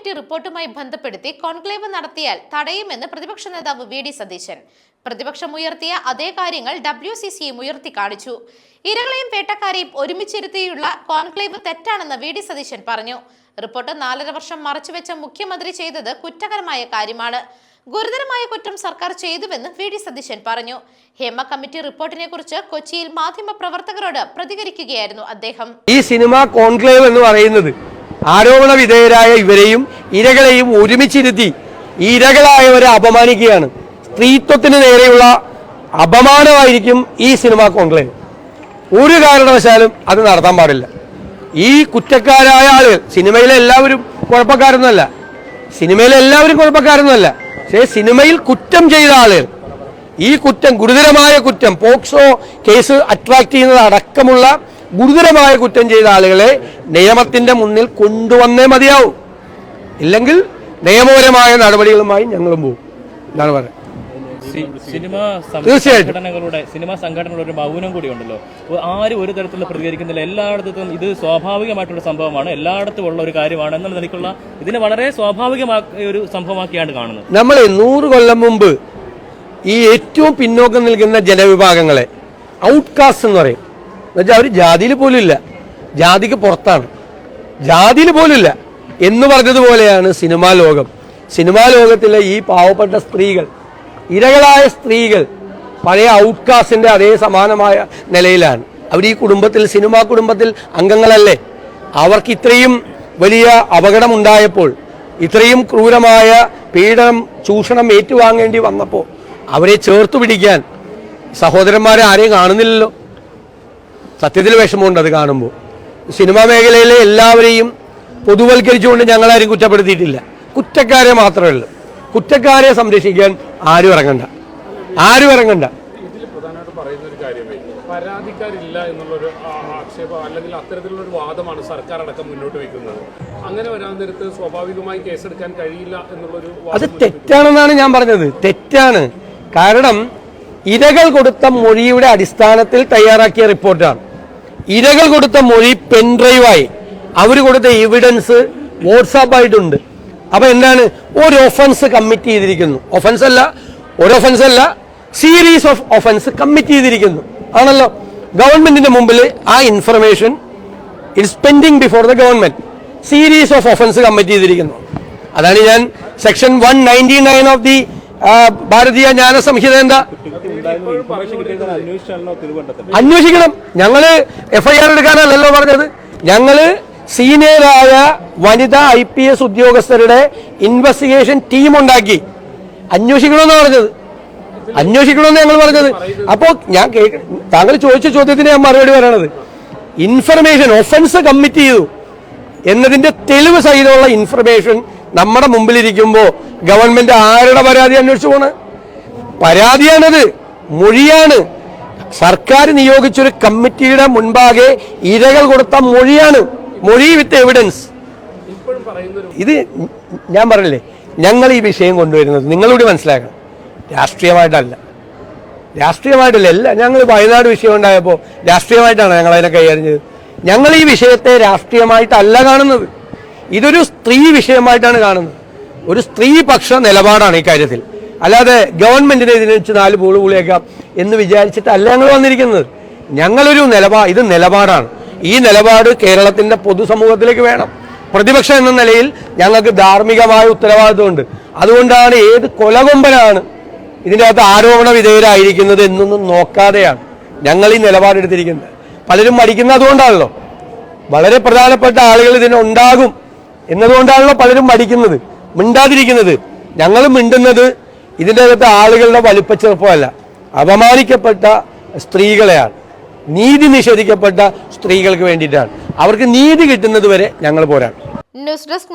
Committee റിപ്പോർട്ടുമായി ബന്ധപ്പെടുത്തി conclave നടത്തിയാൽ തടയുമെന്ന് പ്രതിപക്ഷ നേതാവ് വി ഡി സതീശൻ. പ്രതിപക്ഷം ഉയർത്തിയ അതേ കാര്യങ്ങൾ ഡബ്ല്യു സി സിയും ഉയർത്തി കാണിച്ചു. ഇരകളെയും വേട്ടക്കാരെയും ഒരുമിച്ചിരുത്തിയുള്ള കോൺക്ലേവ് തെറ്റാണെന്ന് വി ഡി സതീശൻ പറഞ്ഞു. റിപ്പോർട്ട് നാലര വർഷം മറച്ചുവെച്ച മുഖ്യമന്ത്രി ചെയ്തത് കുറ്റകരമായ കാര്യമാണ്. ഗുരുതരമായ കുറ്റം സർക്കാർ ചെയ്തുവെന്ന് വി ഡി സതീശൻ പറഞ്ഞു. ഹേമ കമ്മിറ്റി റിപ്പോർട്ടിനെ കുറിച്ച് കൊച്ചിയിൽ മാധ്യമ പ്രവർത്തകരോട് പ്രതികരിക്കുകയായിരുന്നു അദ്ദേഹം. ഈ സിനിമ കോൺക്ലേവ് എന്ന് പറയുന്നത് ആരോപണ വിധേയരായ ഇവരെയും ഇരകളെയും ഒരുമിച്ചിരുത്തി ഇരകളായവരെ അപമാനിക്കുകയാണ്. സ്ത്രീത്വത്തിന് നേരെയുള്ള അപമാനമായിരിക്കും ഈ സിനിമ കോൺക്ലേവ് ഒരു കാരണവശാലും അത് നടത്താൻ പാടില്ല. ഈ കുറ്റക്കാരായ ആളുകൾ സിനിമയിലെ എല്ലാവരും കുഴപ്പക്കാരൊന്നുമല്ല. സിനിമയിലെ എല്ലാവരും കുഴപ്പക്കാരൊന്നുമല്ല. പക്ഷേ സിനിമയിൽ കുറ്റം ചെയ്ത ആളുകൾ ഈ കുറ്റം ഗുരുതരമായ കുറ്റം പോക്സോ കേസ് അട്രാക്ട് ചെയ്യുന്നത് അടക്കമുള്ള ഗുരുതരമായ കുറ്റം ചെയ്ത ആളുകളെ നിയമത്തിന്റെ മുന്നിൽ കൊണ്ടുവന്നേ മതിയാവും. ഇല്ലെങ്കിൽ നിയമപരമായ നടപടികളുമായി ഞങ്ങളും പോകും. എന്നാണ് പറയുന്നത് സിനിമ സംഘടനകളുടെ സിനിമ സംഘടനകളുടെ ഒരു മൗനം കൂടി ഉണ്ടല്ലോ. ആരും ഒരു തരത്തിലുള്ള പ്രതികരിക്കുന്നില്ല. എല്ലായിടത്തും ഇത് സ്വാഭാവികമായിട്ടുള്ള സംഭവമാണ്. എല്ലായിടത്തും ഉള്ള ഒരു കാര്യമാണ്. എന്നുള്ള നിലയ്ക്കുള്ള ഇതിനെ വളരെ സ്വാഭാവികമായ ഒരു സംഭവമാക്കിയാണ് കാണുന്നത്. നമ്മൾ നൂറ് കൊല്ലം മുമ്പ് ഈ ഏറ്റവും പിന്നോക്കം നിൽക്കുന്ന ജനവിഭാഗങ്ങളെ ഔട്ട്കാസ്റ്റ് എന്ന് പറയും. എന്നുവെച്ചാൽ അവർ ജാതിയിൽ പോലും ഇല്ല. ജാതിക്ക് പുറത്താണ്. ജാതിയിൽ പോലും ഇല്ല. എന്ന് പറഞ്ഞതുപോലെയാണ് സിനിമാ ലോകം. സിനിമാ ലോകത്തിലെ ഈ പാവപ്പെട്ട സ്ത്രീകൾ ഇരകളായ സ്ത്രീകൾ പഴയ ഔട്ട്കാസ്റ്റിന്റെ അതേ സമാനമായ നിലയിലാണ്. അവർ ഈ കുടുംബത്തിൽ സിനിമാ കുടുംബത്തിൽ അംഗങ്ങളല്ലേ? അവർക്ക് ഇത്രയും വലിയ അപകടമുണ്ടായപ്പോൾ ഇത്രയും ക്രൂരമായ പീഡനം ചൂഷണം ഏറ്റുവാങ്ങേണ്ടി വന്നപ്പോൾ അവരെ ചേർത്ത് പിടിക്കാൻ സഹോദരന്മാരെ ആരെയും കാണുന്നില്ലല്ലോ. സത്യത്തിൽ വിഷമമുണ്ട് അത് കാണുമ്പോൾ സിനിമാ മേഖലയിലെ എല്ലാവരെയും പൊതുവൽക്കരിച്ചുകൊണ്ട് ഞങ്ങളാരും കുറ്റപ്പെടുത്തിയിട്ടില്ല. കുറ്റക്കാരെ മാത്രമേ ഉള്ളൂ. കുറ്റക്കാരെ സംരക്ഷിക്കാൻ ആരും ഇറങ്ങണ്ട. ആരും ഇറങ്ങണ്ട. പരാതിക്കാരില്ല എന്നുള്ളൊരു ആക്ഷേപം അല്ലെങ്കിൽ അത്തരത്തിലുള്ള ഒരു വാദമാണ് സർക്കാർ അടക്കം മുന്നോട്ട് വെക്കുന്നത് അങ്ങനെ വരാൻ നേരത്ത് സ്വാഭാവികമായി കേസെടുക്കാൻ കഴിയില്ല എന്നുള്ളൊരു അത് തെറ്റാണെന്നാണ് ഞാൻ പറഞ്ഞത്. തെറ്റാണ്. കാരണം ഇരകൾ കൊടുത്ത മൊഴിയുടെ അടിസ്ഥാനത്തിൽ തയ്യാറാക്കിയ റിപ്പോർട്ടാണ്. ഇരകൾ കൊടുത്ത മൊഴി പെൻഡ്രൈവായി അവർ കൊടുത്ത എവിഡൻസ് വാട്സാപ്പ് ആയിട്ടുണ്ട്. അപ്പൊ എന്താണ്? ഒരു ഒഫൻസ് കമ്മിറ്റ് ചെയ്തിരിക്കുന്നു. ഒഫൻസ് അല്ല ഒരു ഒഫൻസ് അല്ല സീരീസ് ഓഫ് ഒഫൻസ് കമ്മിറ്റ് ചെയ്തിരിക്കുന്നു. ആണല്ലോ? ഗവൺമെന്റിന്റെ മുമ്പിൽ ആ information its pending before the government series of offence commit ചെയ്തിരിക്കുന്നു. അതാണ് ഞാൻ section one ninety nine of the Bharatiya Nyaya Sanhita എന്താ അന്വേഷിക്കണം ഞങ്ങൾ എഫ്ഐആർ എടുക്കാനല്ലല്ലോ പറഞ്ഞത്. ഞങ്ങൾ സീനിയറായ വനിതാ ഐ പി എസ് ഉദ്യോഗസ്ഥരുടെ ഇൻവെസ്റ്റിഗേഷൻ ടീം ഉണ്ടാക്കി. അന്വേഷിക്കണമെന്ന് പറഞ്ഞത്. അന്വേഷിക്കണമെന്ന് ഞങ്ങൾ പറഞ്ഞത്. അപ്പോ ഞാൻ താങ്കൾ ചോദിച്ച ചോദ്യത്തിന് ഞാൻ മറുപടി പറയണത്. ഇൻഫർമേഷൻ ഒഫൻസ് കമ്മിറ്റ് ചെയ്തു. എന്നതിന്റെ തെളിവ് സഹിതമുള്ള ഇൻഫർമേഷൻ നമ്മുടെ മുമ്പിലിരിക്കുമ്പോൾ ഗവൺമെന്റ് ആരുടെ പരാതി അന്വേഷിച്ചു പോണ്? പരാതിയാണത്. മൊഴിയാണ്. സർക്കാർ നിയോഗിച്ചൊരു കമ്മിറ്റിയുടെ മുൻപാകെ ഇരകൾ കൊടുത്ത മൊഴിയാണ്. മൊഴി വിത്ത് എവിഡൻസ് ഇത് ഞാൻ പറഞ്ഞില്ലേ? ഞങ്ങൾ ഈ വിഷയം കൊണ്ടുവരുന്നത് നിങ്ങളൂടി മനസ്സിലാക്കണം. രാഷ്ട്രീയമായിട്ടല്ല. രാഷ്ട്രീയമായിട്ടല്ല. അല്ല ഞങ്ങൾ വയനാട് വിഷയം ഉണ്ടായപ്പോൾ രാഷ്ട്രീയമായിട്ടാണ് ഞങ്ങൾ അതിനെ കൈകാര്യം ചെയ്തത്. ഞങ്ങൾ ഈ വിഷയത്തെ രാഷ്ട്രീയമായിട്ടല്ല കാണുന്നത്. ഇതൊരു സ്ത്രീ വിഷയമായിട്ടാണ് കാണുന്നത്. ഒരു സ്ത്രീ പക്ഷ നിലപാടാണ് ഈ കാര്യത്തിൽ. അല്ലാതെ ഗവൺമെന്റിനെ ഇതിനെ വെച്ച് നാല് പൂൾ പൂളിയേക്കാം എന്ന് വിചാരിച്ചിട്ടല്ല ഞങ്ങൾ വന്നിരിക്കുന്നത്. ഞങ്ങളൊരു നിലപാട് ഇത് നിലപാടാണ്. ഈ നിലപാട് കേരളത്തിന്റെ പൊതുസമൂഹത്തിലേക്ക് വേണം. പ്രതിപക്ഷം എന്ന നിലയിൽ ഞങ്ങൾക്ക് ധാർമ്മികമായ ഉത്തരവാദിത്വമുണ്ട്. അതുകൊണ്ടാണ് ഏത് കൊലകൊമ്പനാണ് ഇതിന്റെ അകത്ത് ആരോപണ വിധേയരായിരിക്കുന്നത് എന്നൊന്നും നോക്കാതെയാണ് ഞങ്ങൾ ഈ നിലപാടെടുത്തിരിക്കുന്നത്. പലരും മടിക്കുന്നത് അതുകൊണ്ടാണല്ലോ. വളരെ പ്രധാനപ്പെട്ട ആളുകൾ ഇതിനുണ്ടാകും എന്നതുകൊണ്ടാണല്ലോ പലരും മടിക്കുന്നത് മിണ്ടാതിരിക്കുന്നത്. ഞങ്ങൾ മിണ്ടുന്നത് ഇതിന്റെ അകത്ത് ആളുകളുടെ വലിപ്പച്ചെറുപ്പമല്ല അപമാനിക്കപ്പെട്ട സ്ത്രീകളെയാണ്. നീതി നിഷേധിക്കപ്പെട്ട സ്ത്രീകൾക്ക് വേണ്ടിയിട്ടാണ്. അവർക്ക് നീതി കിട്ടുന്നത് വരെ ഞങ്ങൾ പോരാടും. News desk